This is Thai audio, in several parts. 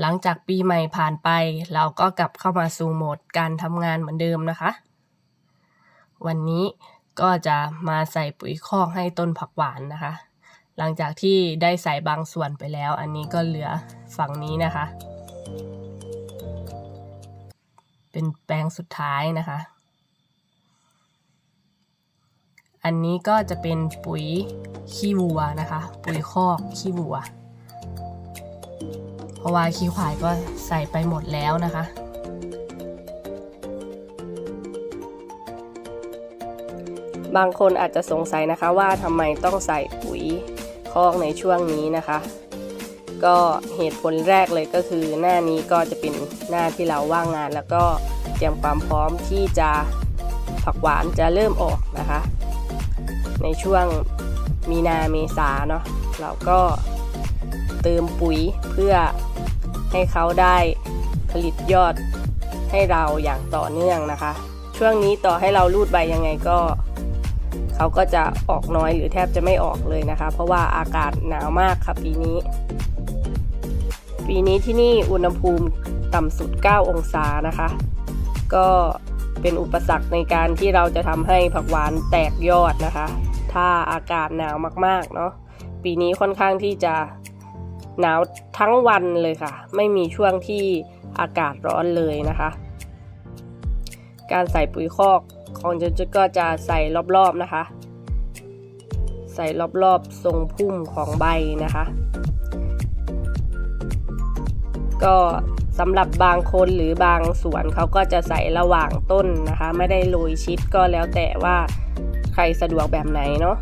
หลังจากปีใหม่ผ่านไป เราก็กลับเข้ามาสู่โหมดการทำงานเหมือนเดิมนะคะ วันนี้ก็จะมาใส่ปุ๋ยคอกให้ต้นผักหวานนะคะ หลังจากที่ได้ใส่บางส่วนไปแล้ว อันนี้ก็เหลือฝั่งนี้นะคะ เป็นแปลงสุดท้ายนะคะ อันนี้ก็จะเป็นปุ๋ยขี้วัวนะคะ ปุ๋ยคอกขี้วัว ราะว่าขี้ควายก็ใส่ไปหมดแล้วนะคะ บางคนอาจจะสงสัยนะคะว่าทำไมต้องใส่ปุ๋ยคอกในช่วงนี้นะคะ ก็เหตุผลแรกเลยก็คือหน้านี้ก็จะเป็นหน้าที่เราว่างงาน แล้วก็เตรียมความพร้อมที่จะผักหวานจะเริ่มออกนะคะ ในช่วงมีนาเมษาเนาะเราก็เติมปุ๋ยเพื่อ ให้เขาได้ผลิตยอดให้เราอย่างต่อเนื่องนะคะ ช่วงนี้ต่อให้เรารูดใบยังไงก็เขาก็จะออกน้อยหรือแทบจะไม่ออกเลยนะคะ เพราะว่าอากาศหนาวมากค่ะปีนี้ ปีนี้ที่นี่อุณหภูมิต่ำสุด 9 องศานะคะ ก็เป็นอุปสรรคในการที่เราจะทำให้ผักหวานแตกยอดนะคะ ถ้าอากาศหนาวมากๆเนาะปีนี้ค่อนข้างที่จะ หนาวทั้งวันเลยค่ะ ไม่มีช่วงที่อากาศร้อนเลยนะคะ การใส่ปุ๋ยคอกของเจนก็จะใส่รอบๆนะคะ ใส่รอบๆทรงพุ่มของใบนะคะ ก็สำหรับบางคนหรือบางสวนเขาก็จะใส่ระหว่างต้นนะคะ ไม่ได้โรยชิดก็แล้วแต่ว่าใครสะดวกแบบไหนเนาะ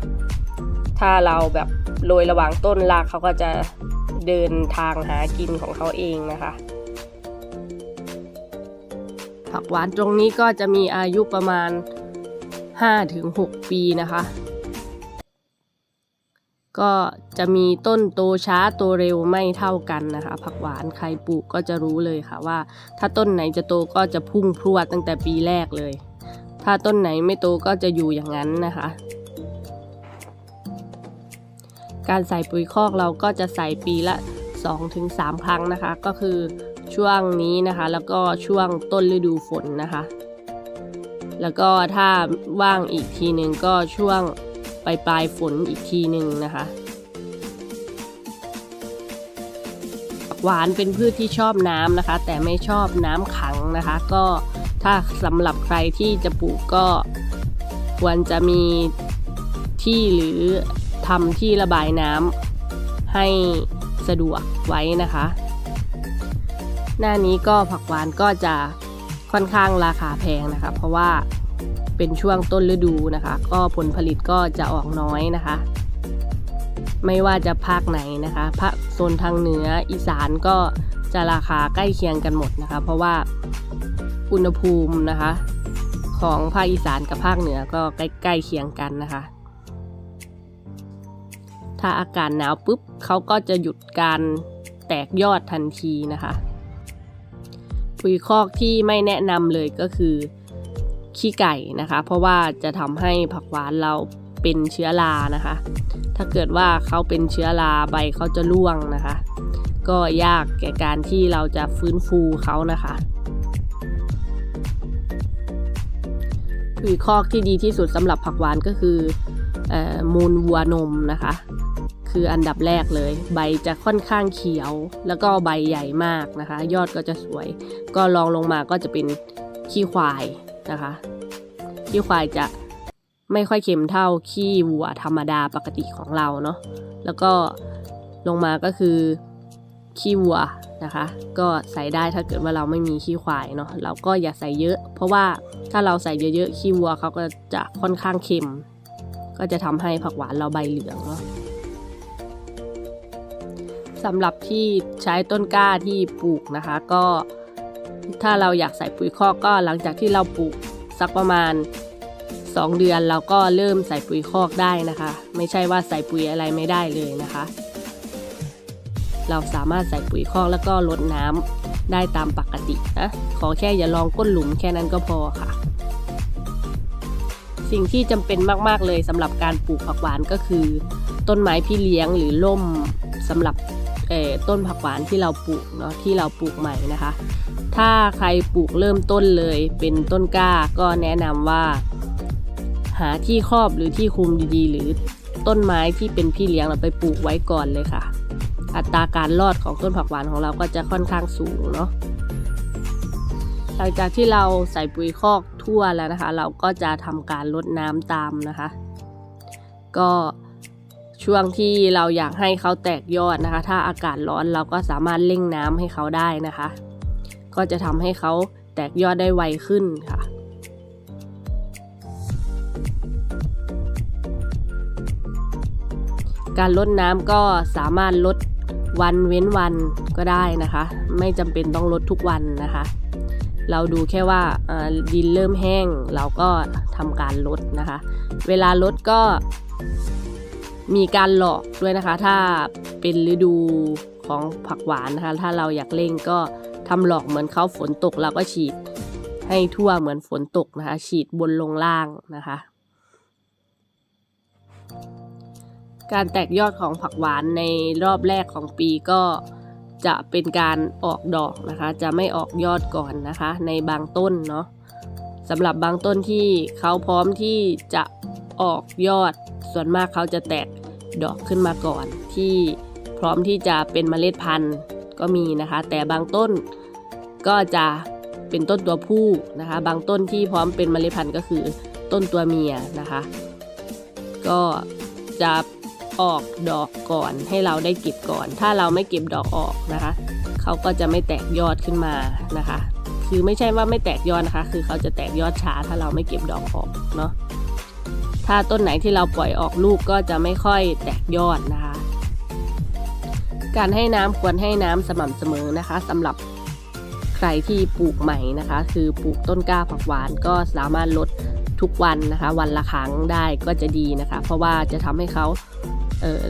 ถ้าเราแบบโรยระหว่างต้นรากเขาก็จะ เดินทางหากินของเขาเองนะคะ ผักหวานตรงนี้ก็จะมีอายุประมาณ 5-6 ปีนะคะ ก็จะมีต้นโตช้าโตเร็วไม่เท่ากันนะคะ ผักหวานใครปลูกก็จะรู้เลยค่ะว่า ถ้าต้นไหนจะโตก็จะพุ่งพรวดตั้งแต่ปีแรกเลย ถ้าต้นไหนไม่โตก็จะอยู่อย่างนั้นนะคะ การใส่ปุ๋ยคอกเราก็จะใส่ปีละ 2-3 ครั้งนะคะ ก็คือช่วงนี้นะคะ แล้วก็ช่วงต้นฤดูฝนนะคะ แล้วก็ถ้าว่างอีกทีหนึ่งก็ช่วงปลายปลายฝนอีกทีหนึ่งนะคะหวานเป็นพืชที่ชอบน้ำนะคะ แต่ไม่ชอบน้ำขังนะคะ ก็ถ้าสำหรับใครที่จะปลูกก็ควรจะมีที่หรือ ทำที่ระบายน้ำให้สะดวกไว้นะคะ หน้านี้ก็ผักหวานก็จะค่อนข้างราคาแพงนะคะ เพราะว่าเป็นช่วงต้นฤดูนะคะ ก็ผลผลิตก็จะออกน้อยนะคะ ไม่ว่าจะภาคไหนนะคะภาคโซนทางเหนืออีสานก็จะราคาใกล้เคียงกันหมดนะคะ เพราะว่าอุณหภูมินะคะ ของภาคอีสานกับภาคเหนือก็ใกล้ๆเคียงกันนะคะ ถ้าอากาศหนาวปุ๊บเขาก็จะหยุดการแตกยอดทันทีนะคะ ปุ๋ยคอกที่ไม่แนะนำเลยก็คือขี้ไก่นะคะ เพราะว่าจะทำให้ผักหวานเราเป็นเชื้อรานะคะ ถ้าเกิดว่าเขาเป็นเชื้อราใบเขาจะร่วงนะคะ ก็ยากแก่การที่เราจะฟื้นฟูเขานะคะปุ๋ยคอกที่ดีที่สุดสำหรับผักหวานก็คือออมูลวัวนมนะคะ คืออันดับแรกเลย ใบจะค่อนข้างเขียว แล้วก็ใบใหญ่มากนะคะ ยอดก็จะสวย ก็ลองลงมาก็จะเป็นขี้ควายนะคะ ขี้ควายจะไม่ค่อยเค็มเท่าขี้วัวธรรมดาปกติของเราเนาะแล้วก็ลงมาก็คือขี้วัวนะคะ ก็ใส่ได้ถ้าเกิดว่าเราไม่มีขี้ควายเนาะเราก็อย่าใส่เยอะ เพราะว่าถ้าเราใส่เยอะๆขี้วัวเขาก็จะค่อนข้างเค็ม ก็จะทำให้ผักหวานเราใบเหลืองเนาะ สำหรับที่ใช้ต้นกล้าที่ปลูกนะคะ ก็ถ้าเราอยากใส่ปุ๋ยคอกก็หลังจากที่เราปลูกสักประมาณ 2 เดือนเราก็เริ่มใส่ปุ๋ยคอกได้นะคะ ไม่ใช่ว่าใส่ปุ๋ยอะไรไม่ได้เลยนะคะ เราสามารถใส่ปุ๋ยคอกแล้วก็ลดน้ำได้ตามปกตินะขอแค่อย่าลองก้นหลุมแค่นั้นก็พอค่ะ สิ่งที่จำเป็นมากๆเลยสำหรับการปลูกผักหวานก็คือ ต้นไม้พี่เลี้ยงหรือล่มสำหรับ ต้นผักหวานที่เราปลูกเนาะที่เราปลูกใหม่นะคะ ถ้าใครปลูกเริ่มต้นเลยเป็นต้นกล้าก็แนะนำว่า หาที่ครอบหรือที่คุมดีๆ หรือต้นไม้ที่เป็นพี่เลี้ยงเราไปปลูกไว้ก่อนเลยค่ะ อัตราการรอดของต้นผักหวานของเราก็จะค่อนข้างสูงเนาะหลังจากที่เราใส่ปุ๋ยคอกทั่วแล้วนะคะ เราก็จะทำการลดน้ำตามนะคะ ก็ ช่วงที่เราอยากให้เขาแตกยอดนะคะ ถ้าอากาศร้อนเราก็สามารถเร่งน้ำให้เขาได้นะคะ ก็จะทำให้เขาแตกยอดได้ไวขึ้นค่ะการลดน้ำก็สามารถลดวันเว้นวันก็ได้นะคะ ไม่จำเป็นต้องลดทุกวันนะคะ เราดูแค่ว่าดินเริ่มแห้งเราก็ทำการลดนะคะ เวลาลดก็ มีการหลอกด้วยนะคะ ถ้าเป็นฤดูของผักหวานนะคะ ถ้าเราอยากเร่งก็ทำหลอกเหมือนเขาฝนตกเราก็ฉีดให้ทั่วเหมือนฝนตกนะคะ ฉีดบนลงล่างนะคะ การแตกยอดของผักหวานในรอบแรกของปีก็จะเป็นการออกดอกนะคะ จะไม่ออกยอดก่อนนะคะ ในบางต้นเนาะสำหรับบางต้นที่เขาพร้อมที่จะออกยอด ส่วนมากเขาจะแตกดอกขึ้นมาก่อน ที่พร้อมที่จะเป็นเมล็ดพันธุ์ก็มีนะคะ แต่บางต้นก็จะเป็นต้นตัวผู้นะคะ บางต้นที่พร้อมเป็นเมล็ดพันธุ์ก็คือต้นตัวเมียนะคะ ก็จะออกดอกก่อนให้เราได้เก็บก่อน ถ้าเราไม่เก็บดอกออกนะคะ เขาก็จะไม่แตกยอดขึ้นมานะคะ คือไม่ใช่ว่าไม่แตกยอดนะคะ คือเขาจะแตกยอดช้าถ้าเราไม่เก็บดอกออกเนาะ ถ้าต้นไหนที่เราปล่อยออกลูกก็จะไม่ค่อยแตกยอดนะคะ การให้น้ำควรให้น้ำสม่ำเสมอนะคะสำหรับใครที่ปลูกใหม่นะคะ คือปลูกต้นกล้าผักหวานก็สามารถลดทุกวันนะคะ วันละครั้งได้ก็จะดีนะคะ เพราะว่าจะทำให้เขา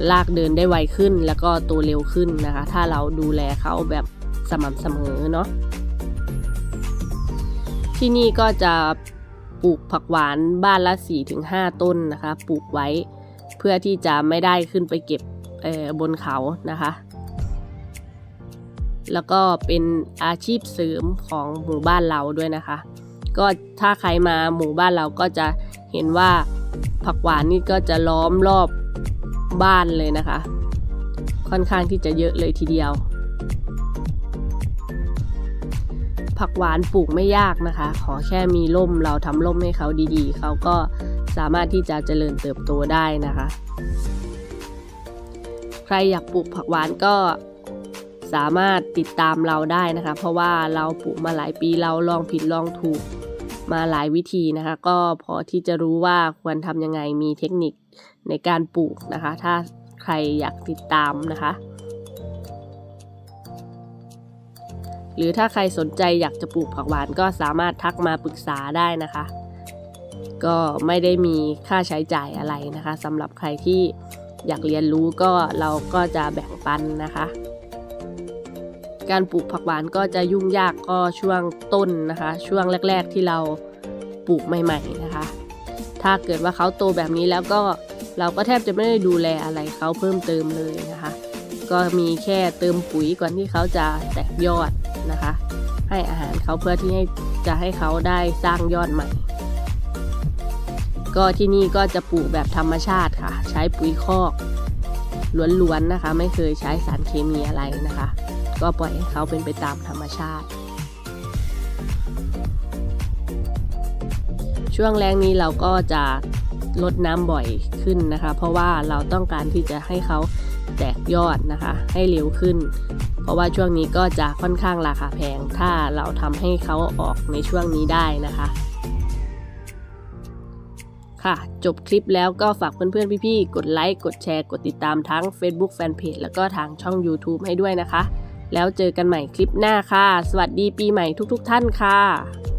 เลากเดินได้ไวขึ้น แล้วก็โตเร็วขึ้นนะคะ ถ้าเราดูแลเขาแบบสม่ำเสมอเนาะที่นี่ก็จะ ปลูกผักหวานบ้านละ 4-5 ต้นนะคะ ปลูกไว้เพื่อที่จะไม่ได้ขึ้นไปเก็บบนเขานะคะ แล้วก็เป็นอาชีพเสริมของหมู่บ้านเราด้วยนะคะ ก็ถ้าใครมาหมู่บ้านเราก็จะเห็นว่าผักหวานนี่ก็จะล้อมรอบบ้านเลยนะคะ ค่อนข้างที่จะเยอะเลยทีเดียว ผักหวานปลูกไม่ยากนะคะ ขอแค่มีร่มเราทำร่มให้เขาดีๆ เขาก็สามารถที่จะเจริญเติบโตได้นะคะ ใครอยากปลูกผักหวานก็สามารถติดตามเราได้นะคะ เพราะว่าเราปลูกมาหลายปีเราลองผิดลองถูกมาหลายวิธีนะคะ ก็พอที่จะรู้ว่าควรทำยังไงมีเทคนิคในการปลูกนะคะ ถ้าใครอยากติดตามนะคะ หรือถ้าใครสนใจอยากจะปลูกผักหวานก็สามารถทักมาปรึกษาได้นะคะ ก็ไม่ได้มีค่าใช้จ่ายอะไรนะคะสำหรับใครที่อยากเรียนรู้ก็เราก็จะแบ่งปันนะคะ การปลูกผักหวานก็จะยุ่งยากก็ช่วงต้นนะคะ ช่วงแรก ๆที่เราปลูกใหม่ ๆนะคะ ถ้าเกิดว่าเขาโตแบบนี้แล้วก็เราก็แทบจะไม่ได้ดูแลอะไรเขาเพิ่มเติมเลยนะคะ ก็มีแค่เติมปุ๋ยก่อนที่เขาจะแตกยอด นะคะ ให้อาหารเขาเพื่อที่ให้จะให้เขาได้สร้างยอดใหม่ ก็ที่นี่ก็จะปลูกแบบธรรมชาติค่ะ ใช้ปุ๋ยคอกล้วนๆนะคะ ไม่เคยใช้สารเคมีอะไรนะคะ ก็ปล่อยให้เขาเป็นไปตามธรรมชาติ ช่วงแรงนี้เราก็จะลดน้ำบ่อยขึ้นนะคะ เพราะว่าเราต้องการที่จะให้เขาแตกยอดนะคะ ให้เร็วขึ้น เพราะว่าช่วงนี้ก็จะค่อนข้างราคาแพง ถ้าเราทำให้เขาออกในช่วงนี้ได้นะคะ ค่ะ จบคลิปแล้วก็ฝากเพื่อนๆพี่ๆ กดไลค์ กดแชร์ กดติดตามทั้ง Facebook Fanpage แล้วก็ทางช่อง YouTube ให้ด้วยนะคะ แล้วเจอกันใหม่คลิปหน้าค่ะ สวัสดีปีใหม่ทุกๆ ท่านค่ะ